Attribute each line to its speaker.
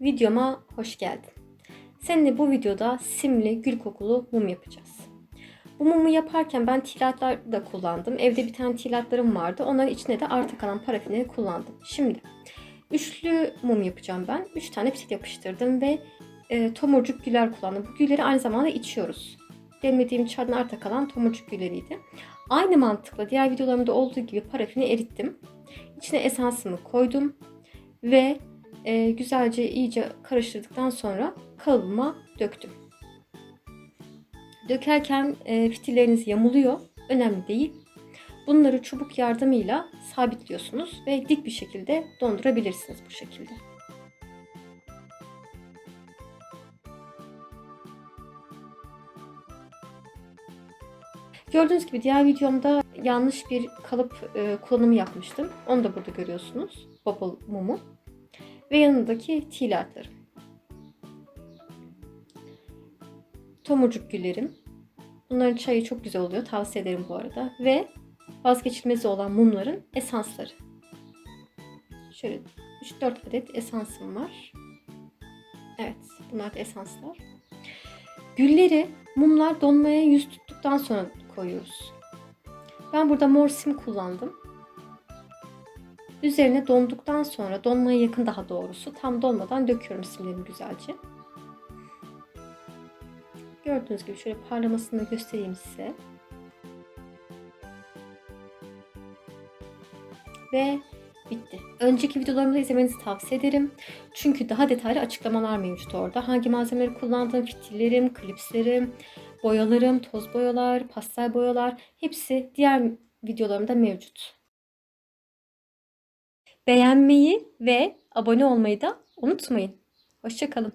Speaker 1: Videoma hoş geldin. Seninle bu videoda simli gül kokulu mum yapacağız. Bu mumu yaparken ben tilatlar da kullandım. Evde bir tane tilatlarım vardı. Onların içine de arta kalan parafinleri kullandım. Şimdi üçlü mum yapacağım ben. Üç tane pitil yapıştırdım ve e, tomurcuk güller kullandım. Bu gülleri aynı zamanda içiyoruz. Demlediğim çaydan arta kalan tomurcuk gülleriydi. Aynı mantıkla diğer videolarımda olduğu gibi parafini erittim. İçine esansımı koydum ve e, güzelce iyice karıştırdıktan sonra kalıbıma döktüm. Dökerken e, fitilleriniz yamuluyor. Önemli değil. Bunları çubuk yardımıyla sabitliyorsunuz ve dik bir şekilde dondurabilirsiniz bu şekilde. Gördüğünüz gibi diğer videomda yanlış bir kalıp e, kullanımı yapmıştım. Onu da burada görüyorsunuz. Bubble mumu. Ve yanındaki tilatlarım. Tomurcuk güllerim. Bunların çayı çok güzel oluyor. Tavsiye ederim bu arada. Ve vazgeçilmezi olan mumların esansları. Şöyle 3-4 adet esansım var. Evet bunlar da esanslar. Gülleri mumlar donmaya yüz tuttuktan sonra koyuyoruz. Ben burada mor sim kullandım. Üzerine donduktan sonra donmaya yakın daha doğrusu tam donmadan döküyorum simlerimi güzelce. Gördüğünüz gibi şöyle parlamasını da göstereyim size. Ve bitti. Önceki videolarımı da izlemenizi tavsiye ederim. Çünkü daha detaylı açıklamalar mevcut orada. Hangi malzemeleri kullandığım, fitillerim, klipslerim, boyalarım, toz boyalar, pastel boyalar hepsi diğer videolarımda mevcut. Beğenmeyi ve abone olmayı da unutmayın. Hoşçakalın.